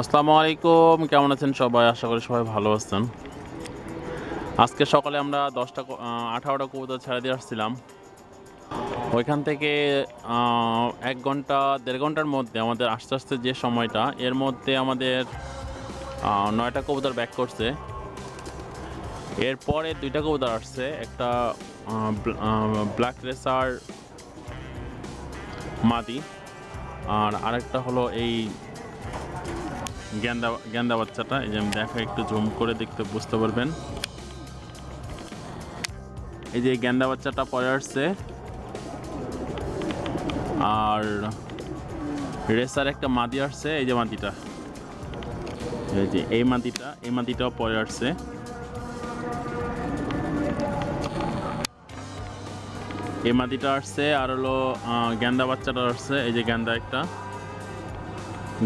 আসসালামু আলাইকুম, কেমন আছেন সবাই? আশা করি সবাই ভালো আছেন। আজকে সকালে আমরা দশটা আঠারোটা কবুতর ছেড়ে দিয়ে আসছিলাম। ওইখান থেকে এক ঘণ্টা, দেড় ঘণ্টার মধ্যে আমাদের আস্তে আস্তে যে সময়টা, এর মধ্যে আমাদের নয়টা কবুতর ব্যাক করছে। এরপরে দুইটা কবুতর আসছে, একটা ব্ল্যাক রেসার মাদি, আর আরেকটা হলো এই গেন্দা গেন্দা বাচ্চাটা, এই যে আমি দেখা একটু জুম করে দেখতে বুঝতে পারবেন। এই যে গেন্দা বাচ্চাটা পরে আসছে। আর রেসার একটা মাদি আসছে, এই যে মাদিটা। এই যে এই মাদিটা, এই মাদিটাও পরে আসছে। এই মাদিটা আসছে, আর হলো গেন্দা বাচ্চাটা আসছে, এই যে গেন্দা একটা।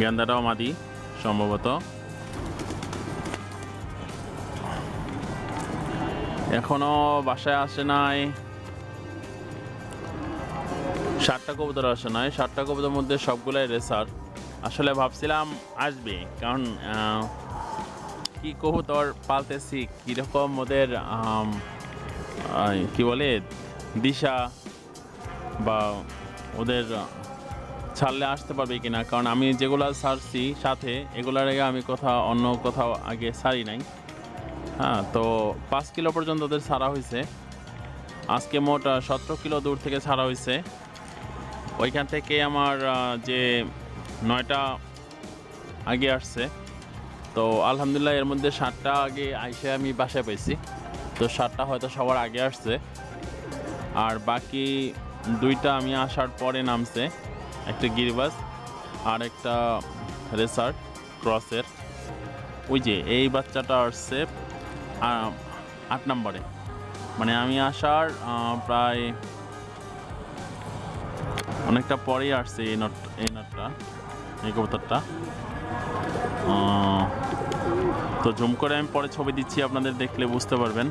গেন্দাটাও মাদি। সম্ভবত। এখনও বাসায় আসে নাই। সাতটা কবুতর আসে নাই। সাতটা কবুতর মধ্যে সবগুলাই রেসার। আসলে ভাবছিলাম আসবে, কারণ কি কবুতর পালতেছি, কীরকম ওদের কি বলে, দিশা বা ওদের ছাড়লে আসতে পারবে কিনা? কারণ আমি যেগুলো ছাড়ছি সাথে, এগুলার আগে আমি কোথাও, অন্য কোথাও আগে ছাড়ি নাই। হ্যাঁ তো পাঁচ কিলো পর্যন্ত ওদের ছাড়া হয়েছে আজকে মোট সতেরো কিলো দূর থেকে ছাড়া হয়েছে ওইখান থেকে আমার যে নয়টা আগে আসছে। তো আলহামদুলিল্লাহ এর মধ্যে সাতটা আগে আইসে আমি বাসায় পেয়েছি। তো সাতটা হয়তো সবার আগে আসছে। আর বাকি দুইটা আমি আসার পরে নামছে। একটা গিরিবাস আর একটা রেসার ক্রসের। ওই যে, এই বাচ্চাটা আসছে আট নম্বরে। মানে আমি আসার প্রায় অনেকটা পরেই আসছে এই নট এই নটটা এই কবুতরটা। তো জুম করে আমি পরে ছবি দিচ্ছি, আপনাদের দেখলে বুঝতে পারবেন।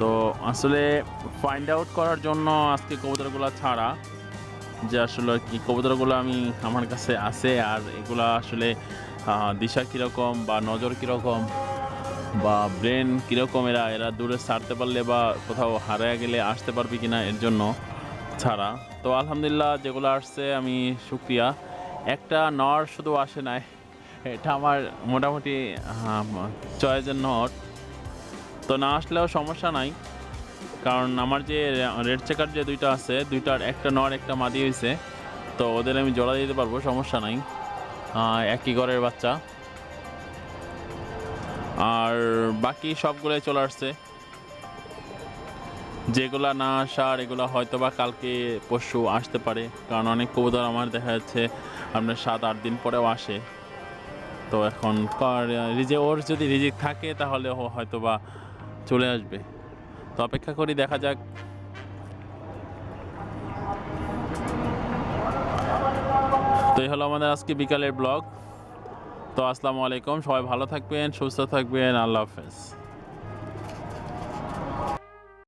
তো আসলে ফাইন্ড আউট করার জন্য আজকে কবুতরগুলো ছাড়া যে আসলে কি কবুতরগুলো আমি আমার কাছে আছে আর এগুলা আসলে দিশা কীরকম বা নজর কীরকম বা ব্রেন কীরকম এরা এরা দূরে ছাড়তে পারলে বা কোথাও হারিয়ে গেলে আসতে পারবে কি না এর জন্য ছাড়া। তো আলহামদুলিল্লাহ যেগুলো আসছে আমি শুক্রিয়া। একটা নর শুধু আসে নাই, এটা আমার মোটামুটি চয়েসের নট তো না আসলেও সমস্যা নাই। কারণ আমার যে রেড চেকার যে দুইটা আছে, দুইটার একটা নর, একটা মাদি হয়েছে তো ওদের আমি জোড়া দিতে পারব, সমস্যা নাই। একই ঘরের বাচ্চা। আর বাকি সবগুলোই চলে আসছে। যেগুলা না আসার, এগুলো হয়তো বা কালকে পরশু আসতে পারে, কারণ অনেক কবুতর আমার দেখা যাচ্ছে, আপনার সাত, আট দিন পরেও আসে। তো এখন রিজে, ওর যদি রিজিক থাকে, তাহলে ও হয়তো বা চলে আসবে। তো অপেক্ষা করি, দেখা যাক। তো এই হলো আমাদের আজকে বিকালের ব্লগ। তো আসসালামু আলাইকুম, সবাই ভালো থাকবেন, সুস্থ থাকবেন, আল্লাহ হাফেজ।